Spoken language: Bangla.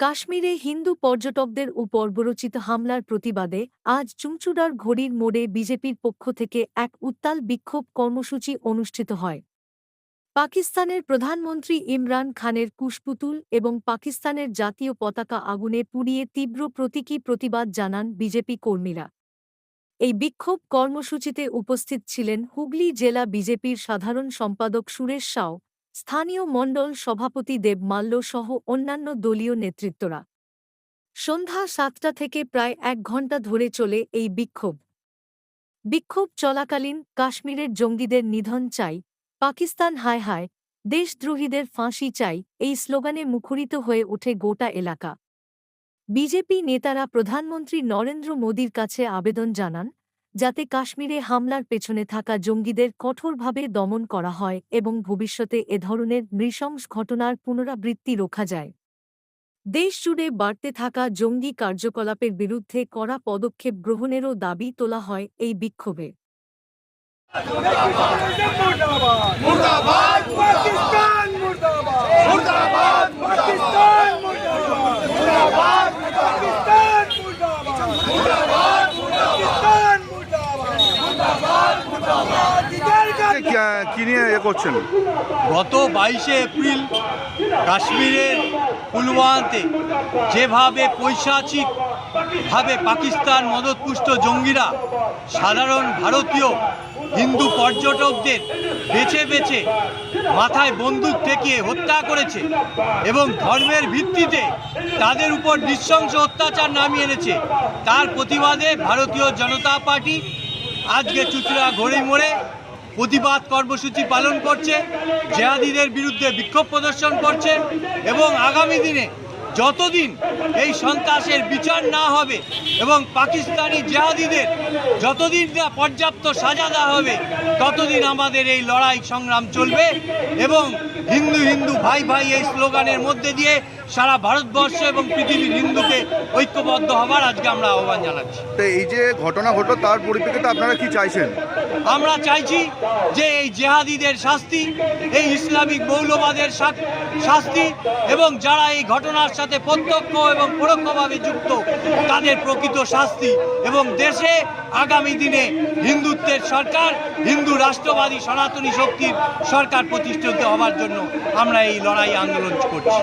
কাশ্মীরে হিন্দু পর্যটকদের উপর বরচিত হামলার প্রতিবাদে আজ চুঁচুড়ার ঘড়ির মোড়ে বিজেপির পক্ষ থেকে এক উত্তাল বিক্ষোভ কর্মসূচি অনুষ্ঠিত হয়। পাকিস্তানের প্রধানমন্ত্রী ইমরান খানের কুশপুতুল এবং পাকিস্তানের জাতীয় পতাকা আগুনে পুড়িয়ে তীব্র প্রতীকী প্রতিবাদ জানান বিজেপি কর্মীরা। এই বিক্ষোভ কর্মসূচিতে উপস্থিত ছিলেন হুগলি জেলা বিজেপির সাধারণ সম্পাদক সুরেশ সাও স্থানীয় মণ্ডল সভাপতি দেব মাল্য সহ অন্যান্য দলীয় নেতৃত্বরা। সন্ধ্যা সাতটা থেকে প্রায় এক ঘণ্টা ধরে চলে এই বিক্ষোভ। বিক্ষোভ চলাকালীন কাশ্মীরের জঙ্গিদের নিধন চাই, পাকিস্তান হায় হায়, দেশদ্রোহীদের ফাঁসি চাই, এই স্লোগানে মুখরিত হয়ে ওঠে গোটা এলাকা। বিজেপি নেতারা প্রধানমন্ত্রী নরেন্দ্র মোদীর কাছে আবেদন জানান যাতে কাশ্মীরে হামলার পেছনে থাকা জঙ্গিদের কঠোরভাবে দমন করা হয় এবং ভবিষ্যতে এ ধরনের নৃশংস ঘটনার পুনরাবৃত্তি রোখা যায়। দেশজুড়ে বাড়তে থাকা জঙ্গি কার্যকলাপের বিরুদ্ধে কড়া পদক্ষেপ গ্রহণেরও দাবি তোলা হয় এই বিক্ষোভে। কি- নিয়ে এ করছেন? গত বাইশে এপ্রিল কাশ্মীরের পুলওয়ামাতে যেভাবে পৈশাচিক ভাবে পাকিস্তান মদতপুষ্ট জঙ্গিরা, সাধারণ ভারতীয়, হিন্দু পর্যটকদের বেছে বেছে মাথায় বন্দুক ঠেকিয়ে হত্যা করেছে এবং ধর্মের ভিত্তিতে তাদের উপর নৃশংস অত্যাচার নামিয়ে এনেছে। তার প্রতিবাদে ভারতীয় জনতা পার্টি আজকে চুচড়া ঘড়ি মোড়ে প্রতিবাদ কর্মসূচি পালন করছে, জেহাদিদের বিরুদ্ধে বিক্ষোভ প্রদর্শন করছে এবং আগামী দিনে যতদিন এই সন্ত্রাসের বিচার না হবে এবং পাকিস্তানি জেহাদিদের যতদিন না পর্যাপ্ত সাজা দেওয়া হবে, ততদিন আমাদের এই লড়াই সংগ্রাম চলবে এবং হিন্দু হিন্দু ভাই ভাই এই স্লোগানের মধ্যে দিয়ে সারা ভারতবর্ষ এবং পৃথিবীর হিন্দুকে ঐক্যবদ্ধ হবার আজকে আমরা আহ্বান জানাচ্ছি। এই যে ঘটনা ঘটলো, তার পরিপ্রেক্ষিতে আপনারা কি চাইছেন? আমরা চাইছি যে এই জেহাদিদের শাস্তি, এই ইসলামিক মৌলবাদের শাস্তি এবং যারা এই ঘটনার সাথে প্রত্যক্ষ এবং পরোক্ষভাবে যুক্ত, তাদের প্রকৃত শাস্তি এবং দেশে আগামী দিনে হিন্দুত্বের সরকার, হিন্দু রাষ্ট্রবাদী সনাতনী শক্তির সরকার প্রতিষ্ঠিত হওয়ার জন্য আমরা এই লড়াই আন্দোলন করছি।